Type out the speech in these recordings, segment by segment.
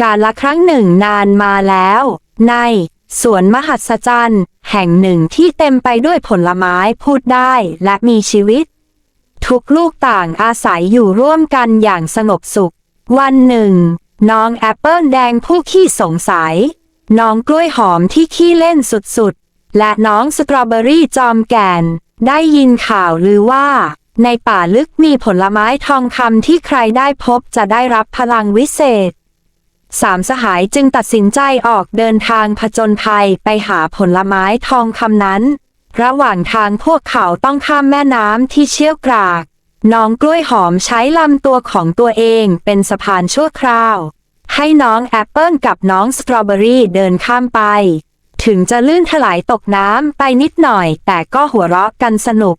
กาลละครั้งหนึ่งนานมาแล้ว ในสวนมหัศจรรย์ แห่งหนึ่งที่เต็มไปด้วยผลไม้พูดได้และมีชีวิต ทุกลูกต่างอาศัยอยู่ร่วมกันอย่างสงบสุข วันหนึ่ง น้องแอปเปิลแดงผู้ขี้สงสัย น้องกล้วยหอมที่ขี้เล่นสุดๆ และน้องสตรอเบอรี่จอมแก่น ได้ยินข่าวลือว่า ในป่าลึกมีผลไม้ทองคำที่ใครได้พบจะได้รับพลังวิเศษ สามสหายจึงตัดสินใจออกเดินทางผจญภัยไปหาผลไม้ทองคำนั้น ระหว่างทางพวกเขาต้องข้ามแม่น้ำที่เชี่ยวกรากน้องกล้วยหอมใช้ลำตัวของตัวเองเป็นสะพานชั่วคราว ให้น้องแอปเปิลกับน้องสตรอเบอรี่เดินข้ามไป ถึงจะลื่นถลายตกน้ำไปนิดหน่อย แต่ก็หัวเราะกันสนุก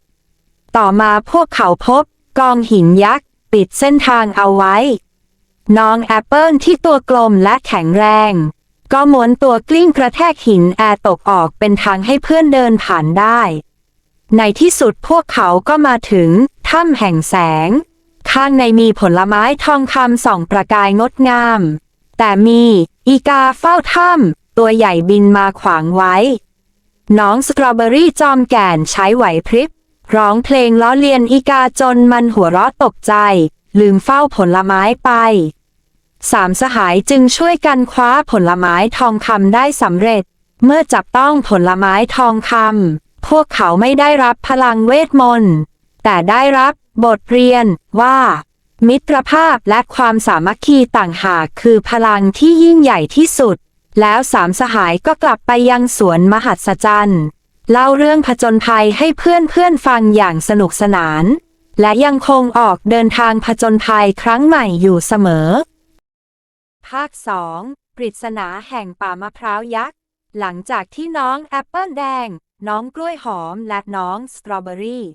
ต่อมาพวกเขาพบ กองหินยักษ์ ปิดเส้นทางเอาไว้ น้องแอปเปิลที่ตัวกลมและแข็งแรง ก็ม้วนตัวกลิ้งกระแทกหินแอร์ตกออกเป็นทางให้เพื่อนเดินผ่านได้ ในที่สุดพวกเขาก็มาถึงถ้ำแห่งแสง ข้างในมีผลไม้ทองคำส่องประกายงดงาม แต่มีอีกาเฝ้าถ้ำตัวใหญ่บินมาขวางไว้ น้องสตรอเบอรี่จอมแก่นใช้ไหวพริบร้องเพลงล้อเลียนอีกาจนมันหัวเราะตกใจ ลืมเฝ้าผลไม้ไป สามสหายจึงช่วยกันคว้าผลไม้ทองคำได้สำเร็จ เมื่อจับต้องผลไม้ทองคำพวกเขาไม่ได้รับพลังเวทมนต์ แต่ได้รับบทเรียนว่า มิตรภาพและความสามัคคีต่างหากคือพลังที่ยิ่งใหญ่ที่สุด แล้วสามสหายก็กลับไปยังสวนมหัศจรรย์เล่าเรื่องผจญภัยให้เพื่อนเพื่อนฟังอย่างสนุกสนาน และยังคงออกเดินทางผจญภัยครั้งใหม่อยู่เสมอ ภาค 2 ปริศนาแห่งป่ามะพร้าวยักษ์ หลังจากที่น้องแอปเปิลแดง น้องกล้วยหอมและน้องสตรอเบอรี่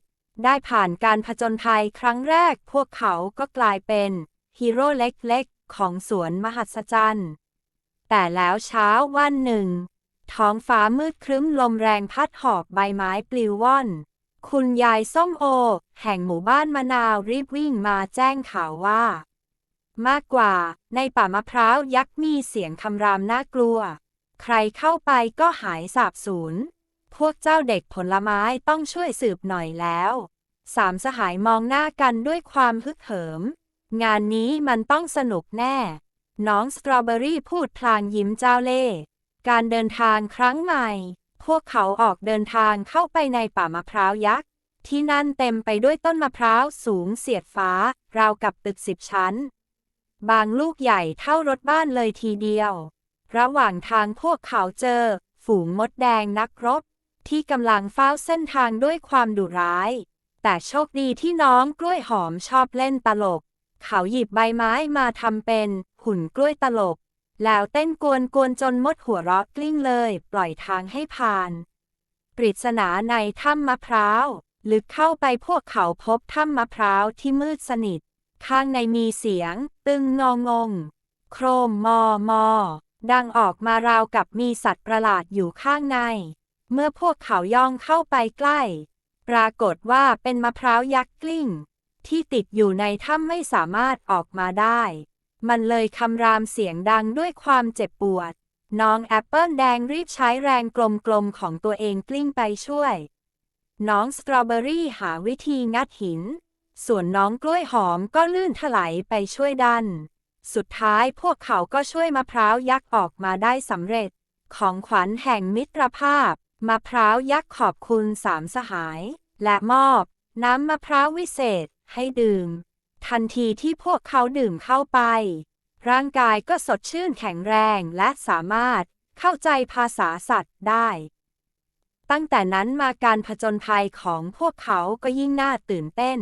ได้ผ่านการผจญภัยครั้งแรก พวกเขาก็กลายเป็นฮีโร่เล็กๆ ของสวนมหัศจรรย์ แต่แล้วเช้าวันหนึ่ง ท้องฟ้ามืดครึ้มลมแรงพัดหอบใบไม้ปลิวว่อน คุณยายส้มโอ แห่งหมู่บ้านมะนาวรีบวิ่งมาแจ้งข่าวว่า มากกว่าในป่ามะพร้าวยักษ์มีเสียงคำรามน่ากลัว ใครเข้าไปก็หายสาบสูญ พวกเจ้าเด็กผลไม้ต้องช่วยสืบหน่อยแล้ว สามสหายมองหน้ากันด้วยความฮึกเหิม งานนี้มันต้องสนุกแน่ น้องสตรอเบอรี่พูดพลางยิ้มเจ้าเล่ห์การเดินทางครั้งใหม่ พวกเขาออกเดินทางเข้าไปในป่ามะพร้าวยักษ์ ที่นั่นเต็มไปด้วยต้นมะพร้าวสูงเสียดฟ้า ราวกับตึกสิบชั้น บางลูกใหญ่เท่ารถบ้านเลยทีเดียว ระหว่างทางพวกเขาเจอ ฝูงมดแดงนักรบ ที่กำลังเฝ้าเส้นทางด้วยความดุร้าย แต่โชคดีที่น้องกล้วยหอมชอบเล่นตลก เขาหยิบใบไม้มาทำเป็นหุ่นกล้วยตลก แล้วเต้นกวนกวนจนมดหัวเราะกลิ้งเลย ปล่อยทางให้ผ่าน ปริศนาในถ้ำมะพร้าว ลึกเข้าไปพวกเขาพบถ้ำมะพร้าวที่มืดสนิท ข้างในมีเสียง ตึงงองง โครมมอมอ ดังออกมาราวกับมีสัตว์ประหลาดอยู่ข้างใน เมื่อพวกเขาย่องเข้าไปใกล้ ปรากฏว่าเป็นมะพร้าวยักษ์กลิ้ง ที่ติดอยู่ในถ้ำไม่สามารถออกมาได้ มันเลยคำรามเสียงดังด้วยความเจ็บปวด น้องแอปเปิลแดงรีบใช้แรงกลมๆของตัวเองกลิ้งไปช่วย น้องสตรอเบอรี่หาวิธีงัดหิน ส่วนน้องกล้วยหอมก็ลื่นถลายไปช่วยดัน สุดท้ายพวกเขาก็ช่วยมะพร้าวยักษ์ออกมาได้สำเร็จ ของขวัญแห่งมิตรภาพ มะพร้าวยักษ์ขอบคุณสามสหาย และมอบ น้ำมะพร้าววิเศษให้ดื่ม ทันทีที่พวกเขาดื่มเข้าไป ร่างกายก็สดชื่นแข็งแรงและสามารถเข้าใจภาษาสัตว์ได้ ตั้งแต่นั้นมาการผจญภัยของพวกเขาก็ยิ่งน่าตื่นเต้น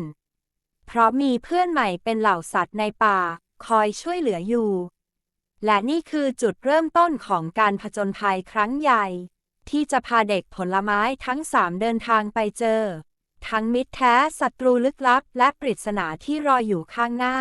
เพราะมีเพื่อนใหม่เป็นเหล่าสัตว์ในป่า คอยช่วยเหลืออยู่ และนี่คือจุดเริ่มต้นของการผจญภัยครั้งใหญ่ ที่จะพาเด็กผลไม้ทั้งสามเดินทางไปเจอ ทั้งมิตรแท้ศัตรูลึกลับ และปริศนาที่รออยู่ข้างหน้า